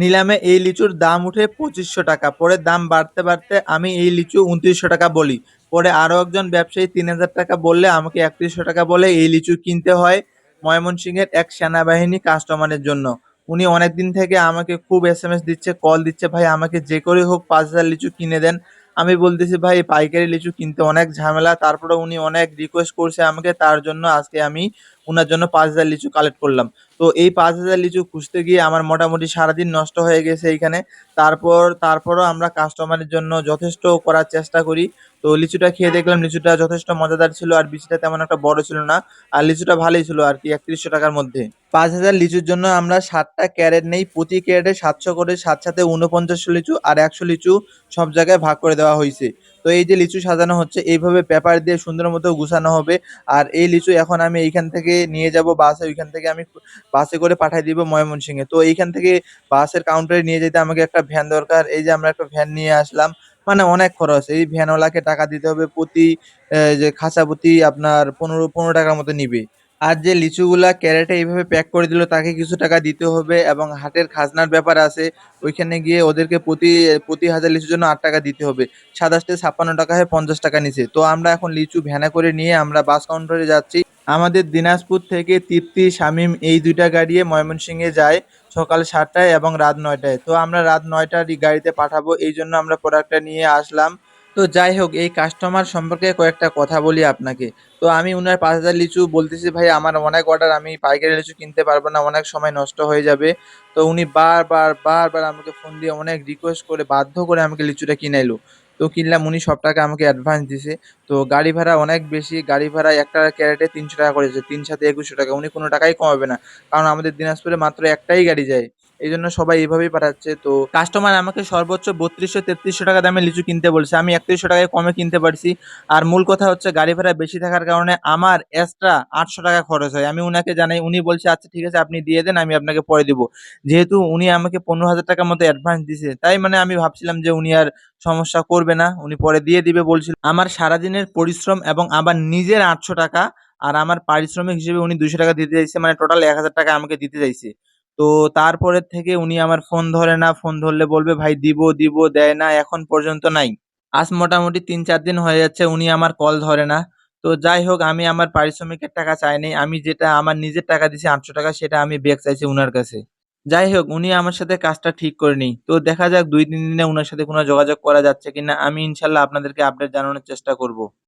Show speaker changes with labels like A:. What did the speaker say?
A: নিলামে এই লিচুর দাম উঠে পঁচিশশো টাকা। পরে দাম বাড়তে বাড়তে আমি এই লিচু উনত্রিশশো টাকা বলি। পরে আরও একজন ব্যবসায়ী তিন হাজার টাকা বললে আমাকে একত্রিশশো টাকা বলে এই লিচু কিনতে হয় ময়মনসিংহের এক সেনাবাহিনী কাস্টমারের জন্য। উনি অনেক দিন থেকে আমাকে খুব এস এম এস দিচ্ছে, কল দিচ্ছে, ভাই, আমাকে যে করে হোক পাঁচ হাজার লিচু কিনে দেন। আমি বলতেছি, ভাই, পাইকারি লিচু কিনতে অনেক ঝামেলা। তারপরে উনি অনেক রিকোয়েস্ট করছে আমাকে, তার জন্য আজকে আমি উনার জন্য পাঁচ হাজার লিচু কালেক্ট করলাম। তো এই পাঁচ হাজার লিচু খুঁজতে গিয়ে আমার মোটামুটি সারাদিন নষ্ট হয়ে গেছে এইখানে। তারপর, তারপরও আমরা কাস্টমারের জন্য যথেষ্ট করার চেষ্টা করি। তো লিচুটা খেয়ে দেখলাম লিচুটা যথেষ্ট মজাদার ছিল আর বিচিটা তেমন একটা বড় ছিল না। আর লিচুটা ভালোই ছিল আর কি, একত্রিশশো টাকার মধ্যে। পাঁচ হাজার লিচুর জন্য আমরা সাতটা ক্যারেট নেই, প্রতি ক্যারেটে সাতশো করে সাত সাথে উনপঞ্চাশশো লিচু আর একশো লিচু সব জায়গায় ভাগ করে দেওয়া হয়েছে। তো এই যে লিচু সাজানো হচ্ছে, এইভাবে পেপার দিয়ে সুন্দর মতো গুছানো হবে। আর এই লিচু এখন আমি এইখান থেকে নিয়ে যাব বাসে, ওইখান থেকে আমি বাসে করে পাঠিয়ে দিব ময়মনসিংহে। তো এইখান থেকে বাসের কাউন্টারে নিয়ে যেতে আমাকে একটা ভ্যান দরকার। এই যে আমরা একটা ভ্যান নিয়ে আসলাম মানে অনেক খরচ। এই ভ্যানওয়ালাকে টাকা দিতে হবে প্রতি যে খাঁচা প্রতি আপনার পনেরো পনেরো টাকার মতো নিবে। আর যে লিচুগুলা ক্যারেটে এইভাবে প্যাক করে দিল, তাকে কিছু টাকা দিতে হবে এবং হাটের খাজনার ব্যাপার আছে, ওইখানে গিয়ে ওদেরকে প্রতি প্রতি হাজার লিচুর জন্য আট টাকা দিতে হবে। সাতাশটে ছাপ্পান্ন টাকা হয় পঞ্চাশ টাকা নিচে। তো আমরা এখন লিচু ভ্যানা করে নিয়ে আমরা বাস কাউন্টারে যাচ্ছি। আমাদের দিনাজপুর থেকে তৃপ্তি, শামীম এই দুইটা গাড়িয়ে ময়মনসিংহে যায় সকাল সাতটায় এবং রাত নয়টায়। তো আমরা রাত নয়টার গাড়িতে পাঠাবো, এই জন্য আমরা প্রোডাক্টটা নিয়ে আসলাম। তো যাই হোক, এই কাস্টমার সম্পর্কে কয়েকটা কথা বলি আপনাকে। তো আমি উনার পাঁচ হাজার লিচু বলতেছি, ভাই, আমার অনেক অর্ডার আমি পাইকারি লিচু কিনতে পারব না, অনেক সময় নষ্ট হয়ে যাবে। তো উনি বারবার বারবার আমাকে ফোন দিয়ে অনেক রিকোয়েস্ট করে, বাধ্য করে আমাকে লিচুটা কিনাইলো। তো কিনলাম, উনি সব টাকা আমাকে অ্যাডভান্স দিছে। তো গাড়ি ভাড়া অনেক বেশি, গাড়ি ভাড়া একটা ক্যারেটে তিনশো টাকা করেছে তিন সাথে একুশশো টাকা। উনি কোনো টাকাই কমাবে না, কারণ আমাদের দিনাজপুরে মাত্র একটাই গাড়ি যায়। এই জন্য সবাই এইভাবেই পাঠাচ্ছে। তো কাস্টমার আমাকে সর্বোচ্চ বত্রিশশো, তেত্রিশশো টাকা দামে লিচু কিনতে বলছে। আমি একত্রিশশো টাকায় কমে কিনতে পারছি। আর মূল কথা হচ্ছে গাড়ি ভাড়া বেশি থাকার কারণে আমার এক্সট্রা আটশো টাকা খরচ হয়। আমি উনাকে জানাই, উনি বলছে আচ্ছা ঠিক আছে, আপনি দিয়ে দেন, আমি আপনাকে পরে দিব। যেহেতু উনি আমাকে পনেরো হাজার টাকার মতো অ্যাডভান্স দিছে। তাই মানে আমি ভাবছিলাম যে উনি আর সমস্যা করবে না। উনি পরে দিয়ে দিবে বলছিল। আমার সারাদিনের পরিশ্রম এবং আবার নিজের আটশো টাকা আর আমার পারিশ্রমিক হিসেবে উনি দুশো টাকা দিতে চাইছে। মানে টোটাল এক হাজার টাকা আমাকে দিতে চাইছে। তো তারপরের থেকে উনি আমার ফোন ধরে না ফোন ধরলে বলবে, ভাই, দিব দিব, দেয় না, এখন পর্যন্ত নাই। আজ মোটামুটি তিন, চার দিন হয়ে যাচ্ছে উনি আমার কল ধরে না। তো যাই হোক, আমি আমার পারিশ্রমিকের টাকা চাইনি আমি যেটা আমার নিজের টাকা দিছি, আটশো টাকা, সেটা আমি ব্যাক চাইছি উনার কাছে। যাই হোক, উনি আমার সাথে কাজটা ঠিক করে করেনি তো দেখা যাক দুই, তিন দিনে উনার সাথে কোনো যোগাযোগ করা যাচ্ছে কিনা। আমি ইনশাল্লাহ আপনাদেরকে আপডেট জানানোর চেষ্টা করব।